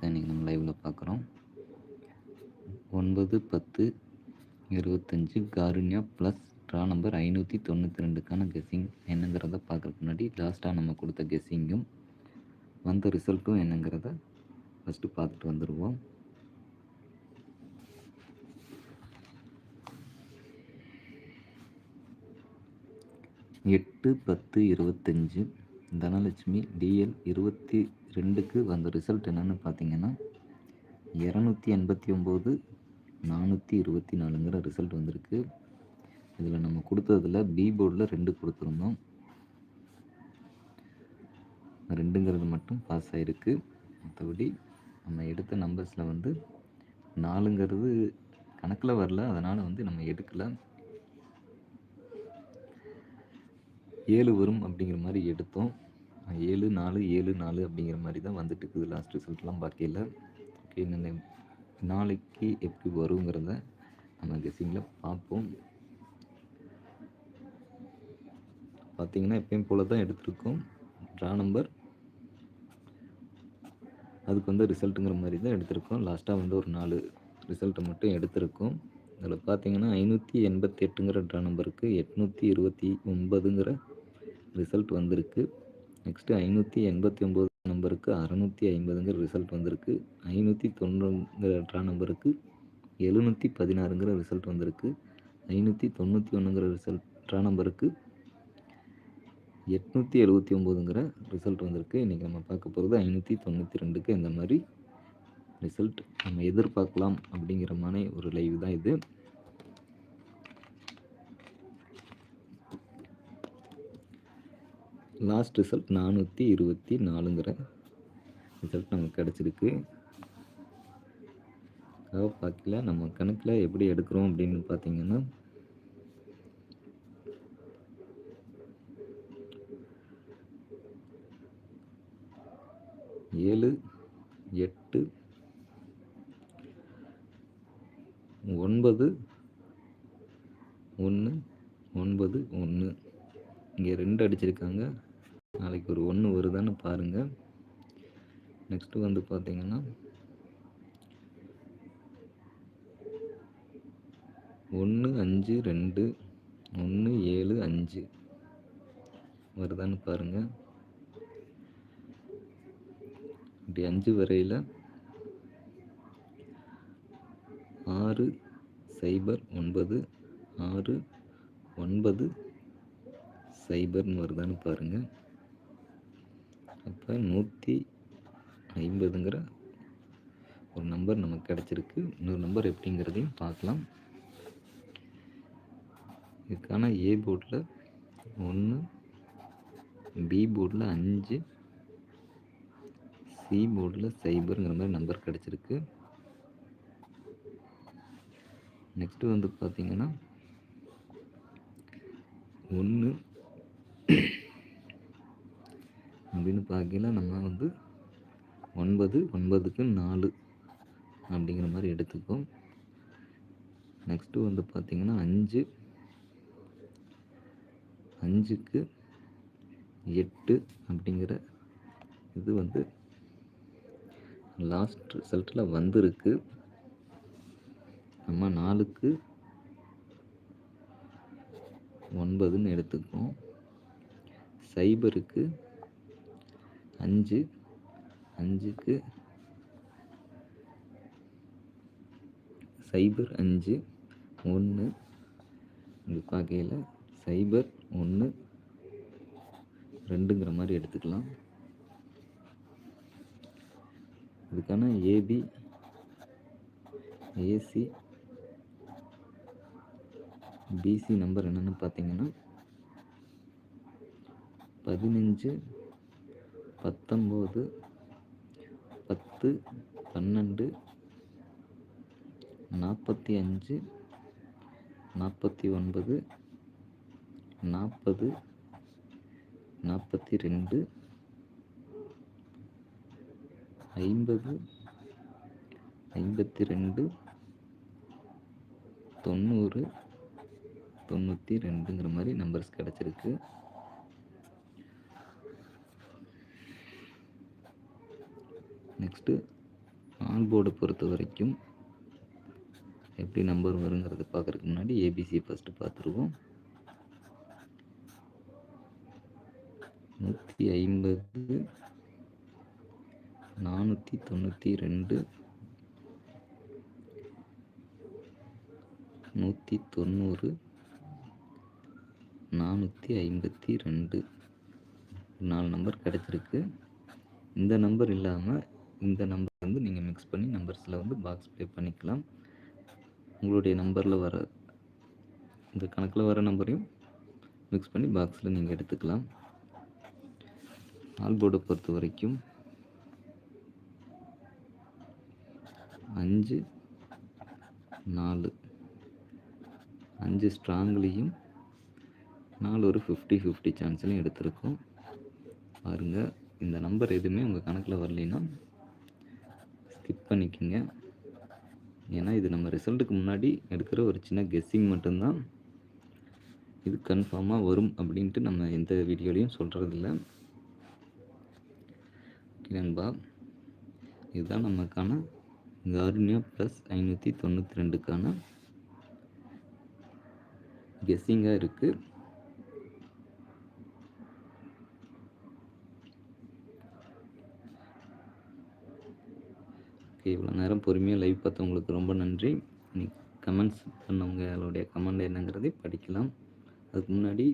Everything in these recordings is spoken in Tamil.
தான் இன்றைக்கி நம்ம லைவில் பார்க்குறோம். ஒன்பது பத்து இருபத்தஞ்சி காருண்யா ப்ளஸ் ட்ரா நம்பர் ஐநூற்றி தொண்ணூற்றி ரெண்டுக்கான கெஸ்ஸிங் என்னங்கிறத பார்க்குறதுக்கு முன்னாடி லாஸ்ட்டாக நம்ம கொடுத்த கெஸ்ஸிங்கும் வந்த ரிசல்ட்டும் என்னங்கிறத ஃபஸ்ட்டு பார்த்துட்டு வந்துடுவோம் எட்டு பத்து இருபத்தஞ்சி தனலட்சுமி டிஎல் இருபத்தி ரெண்டுக்கு வந்த ரிசல்ட் என்னென்னு பார்த்தீங்கன்னா இரநூத்தி எண்பத்தி ஒம்பது நானூற்றி இருபத்தி நாலுங்கிற ரிசல்ட் வந்திருக்கு. இதில் நம்ம கொடுத்ததில் பி போர்டில் ரெண்டு கொடுத்துருந்தோம். ரெண்டுங்கிறது மட்டும் பாஸ் ஆகிருக்கு மற்றபடி நம்ம எடுத்த நம்பர்ஸில் வந்து நாலுங்கிறது கணக்கில் வரல அதனால் வந்து நம்ம எடுக்கலை. ஏழு வரும் அப்படிங்கிற மாதிரி எடுத்தோம். ஏழு நாலு ஏழு நாலு அப்படிங்கிற மாதிரி தான் வந்துட்டு இருக்குது லாஸ்ட் ரிசல்ட்லாம் பார்க்கல ஓகே இந்த நாளைக்கு எப்படி வருங்கிறத நம்ம கெஸ்ஸிங்கில் பார்ப்போம். பார்த்தீங்கன்னா எப்பயும் போல தான் எடுத்திருக்கோம். ட்ரா நம்பர் அதுக்கு வந்து ரிசல்ட்டுங்கிற மாதிரி தான் எடுத்திருக்கோம். லாஸ்ட்டாக வந்து ஒரு நாலு ரிசல்ட்டை மட்டும் எடுத்திருக்கோம். அதில் பார்த்தீங்கன்னா ஐநூற்றி எண்பத்தி எட்டுங்கிற ட்ரா நம்பருக்கு எட்நூற்றி இருபத்தி ஒன்பதுங்கிற ரிசல்ட் வந்திருக்கு. நெக்ஸ்ட்டு ஐநூற்றி எண்பத்தி ஒம்பது நம்பருக்கு அறநூற்றி ஐம்பதுங்கிற ரிசல்ட் வந்திருக்கு. ஐநூற்றி தொண்ணூறுங்கிற ட்ரா நம்பருக்கு எழுநூற்றி பதினாறுங்கிற ரிசல்ட் வந்திருக்கு. ஐநூற்றி தொண்ணூற்றி ஒன்றுங்கிற ரிசல்ட் ட்ரா நம்பருக்கு எட்நூற்றி எழுபத்தி ஒம்போதுங்கிற ரிசல்ட் வந்திருக்கு. இன்றைக்கி நம்ம பார்க்க போகிறது ஐநூற்றி தொண்ணூற்றி ரெண்டுக்கு இந்த மாதிரி ரிசல்ட் நம்ம எதிர்பார்க்கலாம் அப்படிங்கிற மாதிரி ஒரு லைவ் தான் இது. லாஸ்ட் ரிசல்ட் நானூற்றி இருபத்தி நாலுங்கிற ரிசல்ட் நமக்கு கிடச்சிருக்கு. பார்க்கல. நம்ம கணக்கில் எப்படி எடுக்கிறோம் அப்படின்னு பார்த்தீங்கன்னா ஏழு எட்டு ஒன்பது ஒன்று ஒன்பது ஒன்று இங்கே ரெண்டு அடிச்சிருக்காங்க நாளைக்கு ஒரு ஒன்று வருதான்னு பாருங்கள் நெக்ஸ்ட்டு வந்து பார்த்தீங்கன்னா ஒன்று அஞ்சு ரெண்டு ஒன்று ஏழு அஞ்சு. வருதான்னு பாருங்கள் இப்படி அஞ்சு வரையில் ஆறு சைபர் ஒன்பது ஆறு ஒன்பது சைபர்னு வருதான்னு பாருங்கள் அப்போ நூற்றி ஐம்பதுங்கிற ஒரு நம்பர் நமக்கு கிடச்சிருக்கு. இன்னொரு நம்பர் எப்படிங்கிறதையும் பார்க்கலாம். இதுக்கான ஏ போர்டில் ஒன்று பி போர்டில் அஞ்சு சி போர்டில் சைபருங்கிற மாதிரி நம்பர் கிடச்சிருக்கு. நெக்ஸ்ட்டு வந்து பார்த்திங்கன்னா ஒன்று அப்படின்னு பார்க்கல நம்ம வந்து ஒன்பது ஒன்பதுக்கு நாலு அப்படிங்கிற மாதிரி எடுத்துக்கும். நெக்ஸ்ட்டு வந்து பார்த்திங்கன்னா அஞ்சு. அஞ்சுக்கு எட்டு அப்படிங்கிற இது வந்து லாஸ்ட் ரிசல்ட்டில் வந்திருக்கு. நம்ம நாலுக்கு ஒன்பதுன்னு எடுத்துக்கும் சைபருக்கு அஞ்சு அஞ்சுக்கு சைபர் அஞ்சு ஒன்று இது பார்க்கையில் சைபர் ஒன்று ரெண்டுங்கிற மாதிரி எடுத்துக்கலாம். இதுக்கான ஏபி ஏசி பிசி நம்பர் என்னென்னு பார்த்தீங்கன்னா பதினஞ்சு பத்தொம்போது பத்து பன்னெண்டு நாற்பத்தி அஞ்சு நாற்பத்தி ஒன்பது நாற்பது நாற்பத்தி ரெண்டு ஐம்பது ஐம்பத்தி ரெண்டு தொண்ணூறு தொண்ணூற்றி ரெண்டுங்கிற மாதிரி நம்பர்ஸ் கிடச்சிருக்கு. நெக்ஸ்ட்டு ஆன் போர்டை பொறுத்த வரைக்கும் எப்படி நம்பர் வருங்கிறத பார்க்குறதுக்கு முன்னாடி ஏபிசி ஃபஸ்ட்டு பார்த்துருவோம். நூற்றி ஐம்பது நானூற்றி தொண்ணூற்றி ரெண்டு நூற்றி தொண்ணூறு நானூற்றி ஐம்பத்தி ரெண்டு. நாலு நம்பர் கிடச்சிருக்கு. இந்த நம்பர் இல்லாமல் இந்த நம்பர் வந்து நீங்கள் மிக்ஸ் பண்ணி நம்பர்ஸில் வந்து பாக்ஸ் ப்ளே பண்ணிக்கலாம். உங்களுடைய நம்பரில் வர இந்த கணக்கில் வர நம்பரையும் மிக்ஸ் பண்ணி பாக்ஸில் நீங்கள் எடுத்துக்கலாம். ஆல்போர்டை பொறுத்த வரைக்கும் அஞ்சு நாலு. அஞ்சு ஸ்ட்ராங்லேயும் நாலு ஒரு ஃபிஃப்டி ஃபிஃப்டி சான்ஸ்லையும் எடுத்திருக்கோம். பாருங்கள் இந்த நம்பர் எதுவுமே உங்கள் கணக்கில் வரலைன்னா ஸ்கிப் பண்ணிக்கோங்க. ஏன்னா இது நம்ம ரிசல்ட்டுக்கு முன்னாடி எடுக்கிற ஒரு சின்ன கெஸ்ஸிங் மட்டும்தான். இது கன்ஃபார்மாக வரும் அப்படின்ட்டு நம்ம எந்த வீடியோலையும் சொல்கிறதில்ல ஓகே நண்பா. இதுதான் நமக்கான கார்னியா ப்ளஸ் ஐநூற்றி தொண்ணூற்றி ரெண்டுக்கான கெஸ்ஸிங்காக இருக்குது ஓகே இவ்வளோ நேரம் பொறுமையாக லைவ் பார்த்தவங்களுக்கு ரொம்ப நன்றி. நீ கமெண்ட்ஸ் பண்ணவங்களுடைய கமெண்ட் என்னங்கிறதை படிக்கலாம். அதுக்கு முன்னாடி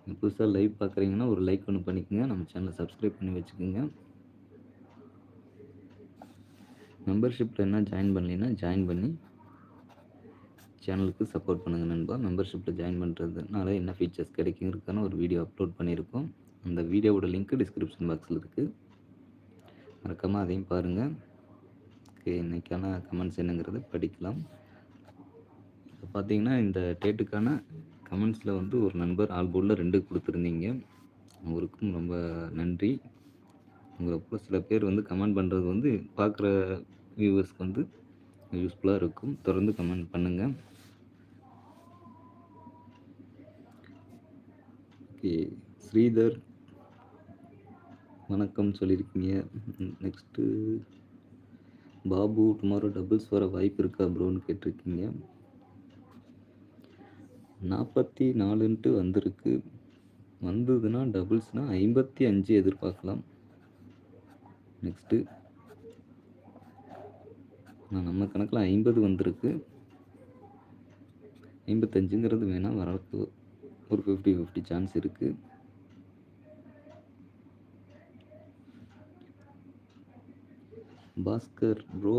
நீங்கள் புதுசாக லைவ் பார்க்குறீங்கன்னா ஒரு லைக் ஒன்று பண்ணிக்கோங்க. நம்ம சேனலை சப்ஸ்கிரைப் பண்ணி வச்சுக்கோங்க. மெம்பர்ஷிப்பில் என்ன ஜாயின் பண்ணலைன்னா ஜாயின் பண்ணி சேனலுக்கு சப்போர்ட் பண்ணுங்கள் நண்பா. மெம்பர்ஷிப்பில் ஜாயின் பண்ணுறதுனால என்ன ஃபீச்சர்ஸ் கிடைக்குங்கிறதுக்கான ஒரு வீடியோ அப்லோட் பண்ணியிருக்கோம். அந்த வீடியோவோட லிங்க்கு டிஸ்கிரிப்ஷன் பாக்ஸில் இருக்குது மறக்காமல் அதையும் பாருங்கள் ஓகே இன்றைக்கான கமெண்ட்ஸ் என்னங்கிறது படிக்கலாம். இப்போ பார்த்தீங்கன்னா இந்த டேட்டுக்கான கமெண்ட்ஸில் வந்து ஒரு நண்பர் ஆல்போர்டில் ரெண்டு கொடுத்துருந்தீங்க. அவருக்கும் ரொம்ப நன்றி. உங்களை போல் சில பேர் வந்து கமெண்ட் பண்ணுறது வந்து பார்க்குற வியூவர்ஸ்க்கு வந்து யூஸ்ஃபுல்லாக இருக்கும். தொடர்ந்து கமெண்ட் பண்ணுங்கள் ஓகே ஸ்ரீதர் வணக்கம் சொல்லியிருக்கீங்க. நெக்ஸ்ட்டு. பாபு டுமாரோ டபுள்ஸ் வர வாய்ப்பு இருக்கா ப்ரோன்னு கேட்டிருக்கீங்க. நாற்பத்தி நாலுன்ட்டு வந்திருக்கு. வந்ததுன்னா டபுள்ஸ்னால் ஐம்பத்தி அஞ்சு எதிர்பார்க்கலாம். நெக்ஸ்ட்டு நான் நம்ம கணக்கில் ஐம்பது வந்திருக்கு. ஐம்பத்தஞ்சுங்கிறது வேணால் வரக்கு ஒரு ஃபிஃப்டி ஃபிஃப்டி சான்ஸ் இருக்குது Bhaskar bro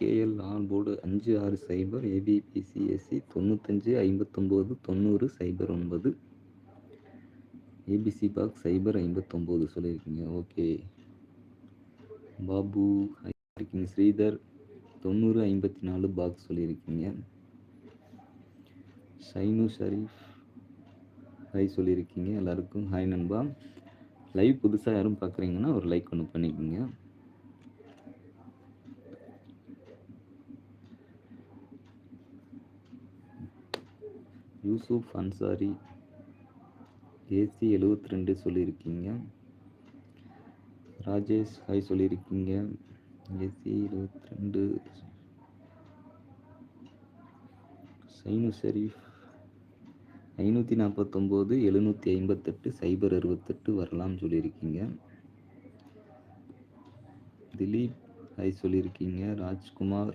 KL on board அஞ்சு ஆறு சைபர் ஏபிபிசிஎஸ்சி தொண்ணூத்தஞ்சு ஐம்பத்தொம்போது தொண்ணூறு சைபர் ஒன்பது. ஏபிசி பாக்ஸ் சைபர் ஐம்பத்தொம்போது சொல்லியிருக்கீங்க. ஓகே. பாபு இருக்கீங்க. ஸ்ரீதர் தொண்ணூறு ஐம்பத்தி நாலு பாக்ஸ் சொல்லியிருக்கீங்க. ஷைனு ஷரீஃப் ஹாய் சொல்லியிருக்கீங்க. எல்லாருக்கும் ஹாய் நண்பா. லைவ் புதுசாக யாரும் பார்க்குறீங்கன்னா ஒரு லைக் ஒன்று பண்ணிக்கோங்க. யூசுப் அன்சாரி ஏசி எழுபத்தி ரெண்டு சொல்லியிருக்கீங்க. ராஜேஷ் ஹாய் சொல்லியிருக்கீங்க. ஏசி இருபத்தி ரெண்டு சைனு ஷரீஃப் ஐநூற்றி நாற்பத்தொம்போது எழுநூற்றி ஐம்பத்தெட்டு சைபர் அறுபத்தெட்டு வரலாம் சொல்லியிருக்கீங்க. திலீப் ஹாய் சொல்லியிருக்கீங்க. ராஜ்குமார்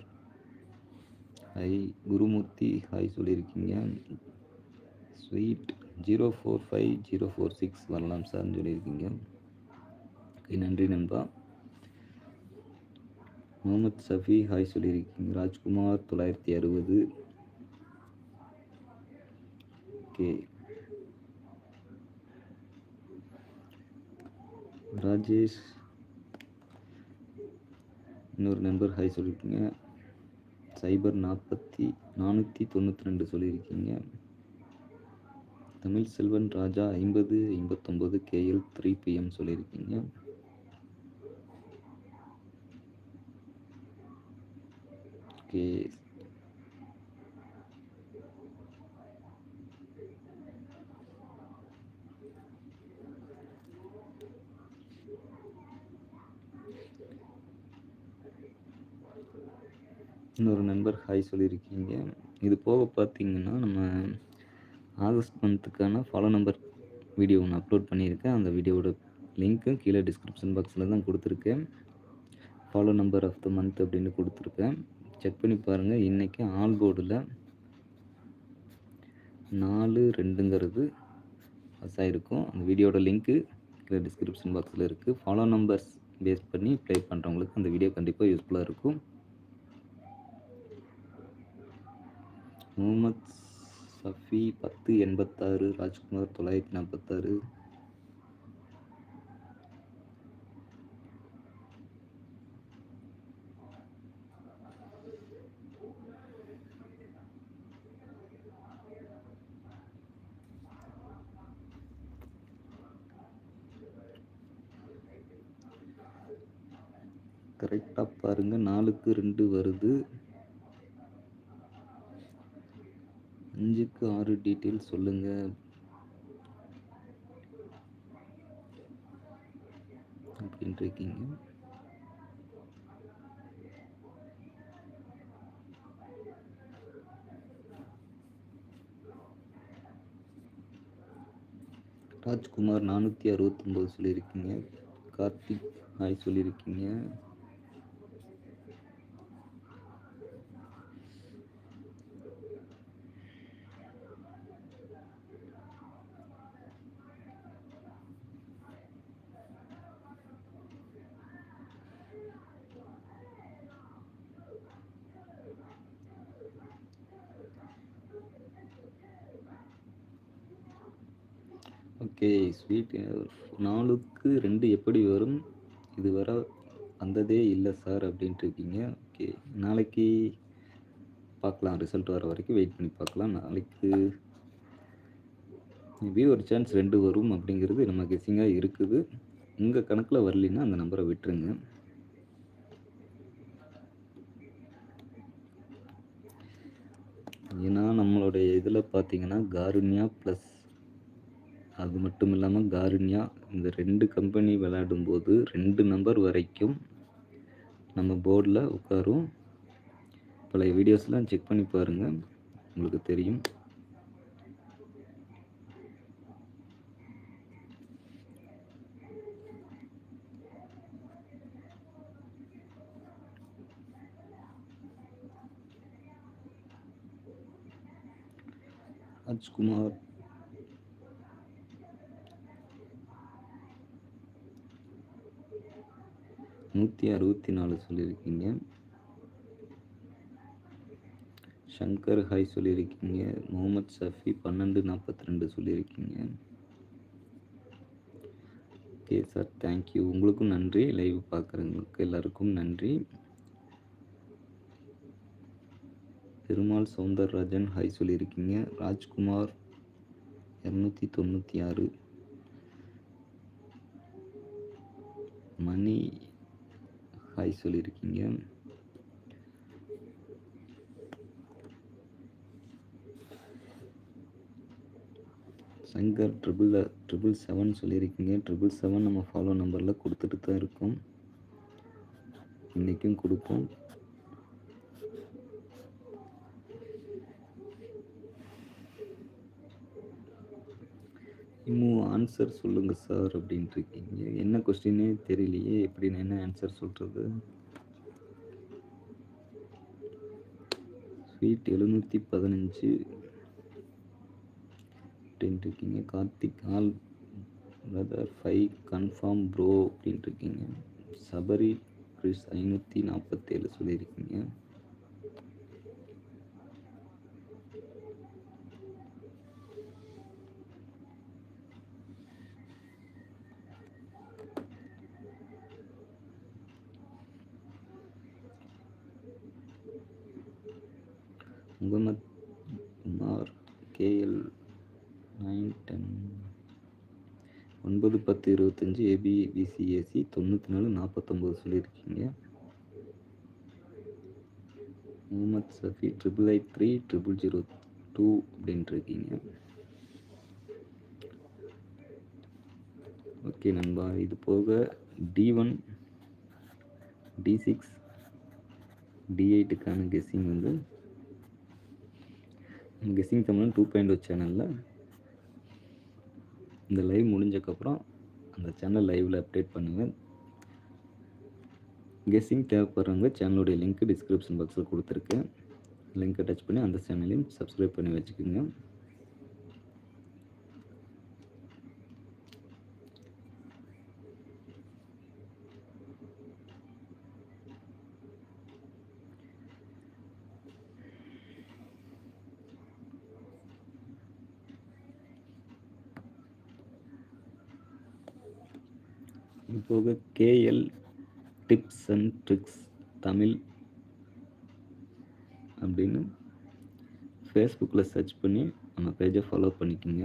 ஹாய் குருமூர்த்தி ஹாய் சொல்லியிருக்கீங்க. Street zero four five zero four six வரலாம் சார்னு சொல்லியிருக்கீங்க. ஓகே நன்றி நண்பா. முகமது சஃபி ஹாய் சொல்லியிருக்கீங்க. ராஜ்குமார் தொள்ளாயிரத்தி அறுபது. ஓகே. ராஜேஷ் இன்னொரு நண்பர் ஹாய் சொல்லியிருக்கீங்க. சைபர் நாற்பத்தி நானூற்றி தொண்ணூற்றி ரெண்டு சொல்லியிருக்கீங்க. தமிழ் செல்வன் ராஜா ஐம்பது ஐம்பத்தொம்போது கேஎல் த்ரீ பிஎம் சொல்லியிருக்கீங்க. ஓகே. இன்னொரு நண்பர் ஹாய் சொல்லியிருக்கீங்க. இது போக பார்த்தீங்கன்னா நம்ம ஆகஸ்ட் மந்த்துக்கான ஃபாலோ நம்பர் வீடியோ ஒன்று அப்லோட் பண்ணியிருக்கேன். அந்த வீடியோவோட லிங்க்கும் கீழே டிஸ்கிரிப்ஷன் பாக்ஸில் தான் கொடுத்துருக்கேன். Follow number of the month அப்படின்னு கொடுத்துருக்கேன். செக் பண்ணி பாருங்கள் இன்றைக்கி ஆல் போர்டில் நாலு ரெண்டுங்கிறது பாஸ் ஆகிருக்கும் அந்த வீடியோட லிங்க்கு கீழே டிஸ்கிரிப்ஷன் பாக்ஸில் இருக்குது ஃபாலோ நம்பர்ஸ் பேஸ் பண்ணி ப்ளே பண்ணுறவங்களுக்கு அந்த வீடியோ கண்டிப்பாக யூஸ்ஃபுல்லாக இருக்கும். முகமது சஃபி பத்து எண்பத்தாறு ராஜ்குமார் தொள்ளாயிரத்தி நாற்பத்தாறு. கரெக்டாக பாருங்கள் நாலுக்கு ரெண்டு வருது. அஞ்சுக்கு ஆறு டீட்டெயில் சொல்லுங்கள் அப்படின்ட்டு இருக்கீங்க ராஜ்குமார் நானூற்றி அறுபத்தொம்போது சொல்லியிருக்கீங்க. கார்த்திக் ஹாய் சொல்லியிருக்கீங்க. Okay sweet. நாலுக்கு ரெண்டு எப்படி வரும்? இது வர வந்ததே இல்லை சார் அப்படின்ட்டு இருக்கீங்க ஓகே நாளைக்கு பார்க்கலாம் ரிசல்ட் வர வரைக்கும் வெயிட் பண்ணி பார்க்கலாம் நாளைக்கு மேபி ஒரு சான்ஸ் ரெண்டு வரும் அப்படிங்கிறது நம்ம கெஸ்ஸிங்காக இருக்குது. உங்கள் கணக்கில் வரலைன்னா அந்த நம்பரை விட்டுருங்க. ஏன்னா நம்மளுடைய இதில் பார்த்தீங்கன்னா காருண்யா ப்ளஸ் அது மட்டும் இல்லாமல் காருண்யா இந்த ரெண்டு கம்பெனி விளையாடும்போது ரெண்டு நம்பர் வரைக்கும் நம்ம போர்டில் உட்காரும். பழைய வீடியோஸ்லாம் செக் பண்ணி பாருங்கள் உங்களுக்கு தெரியும். ராஜ்குமார். நூற்றி அறுபத்தி நாலு சொல்லியிருக்கீங்க. ஷங்கர் ஹாய் சொல்லியிருக்கீங்க. முகமது ஷஃபி பன்னெண்டு நாற்பத்தி ரெண்டு சொல்லியிருக்கீங்க ஓகே சார் தேங்க்யூ உங்களுக்கும் நன்றி. லைவ் பார்க்குறவங்களுக்கு எல்லாருக்கும் நன்றி. பெருமாள் சவுந்தரராஜன் ஹாய் சொல்லியிருக்கீங்க. ராஜ்குமார் இரநூத்தி தொண்ணூற்றி ஆறு. மணி ஹாய் சொல்லியிருக்கீங்க. சங்கர் ட்ரிபிள் ட்ரிபிள் செவன் சொல்லியிருக்கீங்க. ட்ரிபிள் செவன் நம்ம ஃபாலோ நம்பரில் கொடுத்துட்டு தான் இருக்கோம். இன்றைக்கும் கொடுப்போம். இன்னும் ஆன்சர் சொல்லுங்கள் சார் அப்படின்ட்டு இருக்கீங்க. என்ன கொஸ்டினே தெரியலையே. எப்படி நான் என்ன ஆன்சர் சொல்கிறது ஸ்வீட் எழுநூற்றி பதினஞ்சு. அப்படின்ட்டு இருக்கீங்க. Karthik all brother five confirm bro அப்படின்ட்டு இருக்கீங்க. சபரி கிறிஸ் ஐநூற்றி நாற்பத்தேழு சொல்லியிருக்கீங்க. Mohammed Kumar KL nine ten ஒன்பது பத்து இருபத்தஞ்சி A B B C A C தொண்ணூற்றி நாலு நாற்பத்தொம்போது சொல்லியிருக்கீங்க. Mohammed Safi triple eight three triple zero two அப்படின்ட்டு இருக்கீங்க ஓகே நண்பா இது போக D one D six D எயிட்டுக்கான guessing வந்து கெஸ்ஸிங் தமிழ் டூ பாயிண்ட் சேனலில் இந்த லைவ் முடிஞ்சக்கப்புறம் அந்த சேனல் லைவில் அப்டேட் பண்ணுங்கள் கெஸ்ஸிங் தேவைப்படுறவங்க சேனலுடைய லிங்க் டிஸ்கிரிப்ஷன் பாக்ஸில் கொடுத்துருக்கேன் லிங்க்கை டச் பண்ணி அந்த சேனலையும் சப்ஸ்கிரைப் பண்ணி வச்சுக்கோங்க. போக KL tips and tricks Tamil அப்படின்னு ஃபேஸ்புக்கில் சர்ச் பண்ணி நம்ம பேஜை ஃபாலோ பண்ணிக்கோங்க.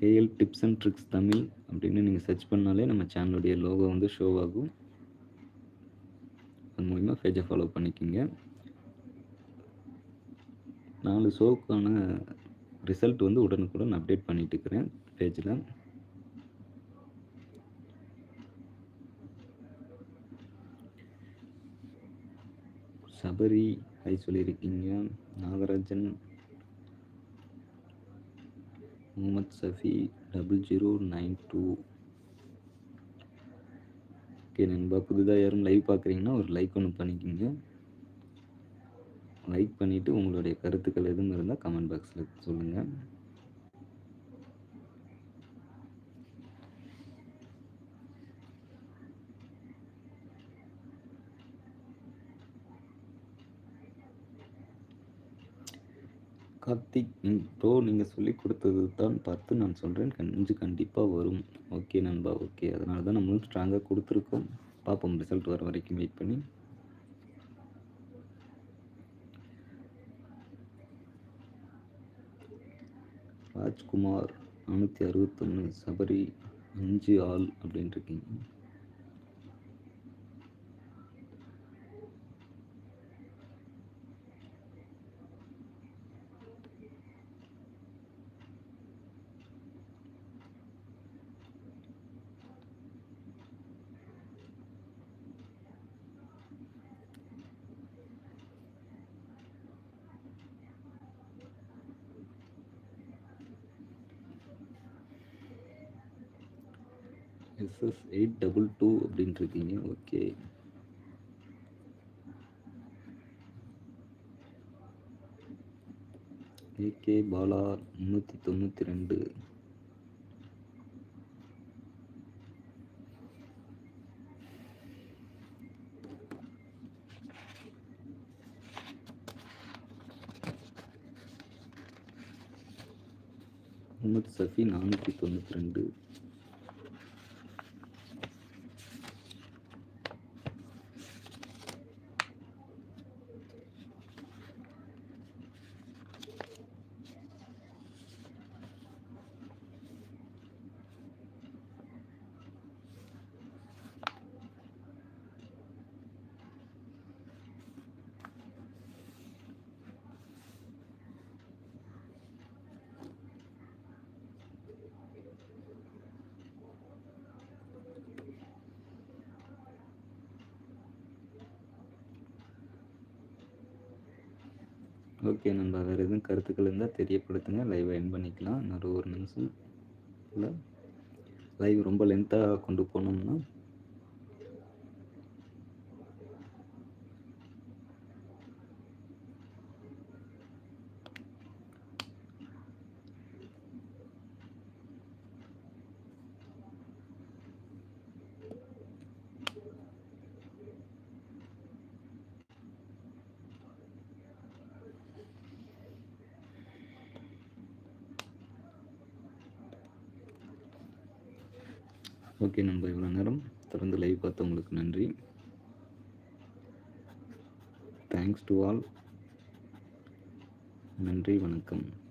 KL tips and tricks Tamil அப்படின்னு நீங்கள் சர்ச் பண்ணாலே நம்ம சேனலுடைய லோகோ வந்து ஷோ ஆகும். அது மூலிமா பேஜை ஃபாலோ பண்ணிக்கோங்க. நாலு ஷோவுக்கான ரிசல்ட் வந்து உடனுக்குடன் அப்டேட் பண்ணிட்டு இருக்கிறேன் பேஜில் சபரி ஹை சொல்லியிருக்கீங்க. Nagarajan Mohammed Safi double zero nine two okay நண்பா புதுதாக யாரும் லைவ் பார்க்குறீங்கன்னா ஒரு லைக் ஒன்று பண்ணிக்கிங்க. லைக் பண்ணிவிட்டு உங்களுடைய கருத்துக்கள் எதுவும் இருந்தால் கமெண்ட் பாக்ஸில் சொல்லுங்கள் கார்த்திக் ப்ரோ நீங்கள் சொல்லி கொடுத்தது தான் பார்த்து நான் சொல்கிறேன் கஞ்சி கண்டிப்பாக வரும். ஓகே நண்பா ஓகே அதனால தான் நம்மளும் ஸ்ட்ராங்காக கொடுத்துருக்கோம். பார்ப்போம் ரிசல்ட் வர வரைக்கும் வெயிட் பண்ணி. ராஜ்குமார் நானூற்றி அறுபத்தொன்று சபரி அஞ்சு ஆள் அப்படின்ட்டு இருக்கீங்க. எஸ்எஸ் எயிட் டபுள் டூ அப்படின்ட்டு இருக்கீங்க ஓகே ஏகே பாலா முந்நூற்றி தொண்ணூற்றி ரெண்டு. முகமது சஃபி நானூற்றி தொண்ணூற்றி ரெண்டு. ஓகே நண்பா வேறு எதுவும் கருத்துக்கள் இருந்தால் தெரியப்படுத்துங்க. லைவை என் பண்ணிக்கலாம். இன்னொரு ஒரு நிமிஷம். இல்லை லைவ் ரொம்ப லென்த்தாக கொண்டு போனோம்னா ஓகே நம்ம இவ்வளோ நேரம் தொடர்ந்து லைவ் பார்த்தவங்களுக்கு நன்றி. தேங்க்ஸ் டு ஆல் நன்றி வணக்கம்.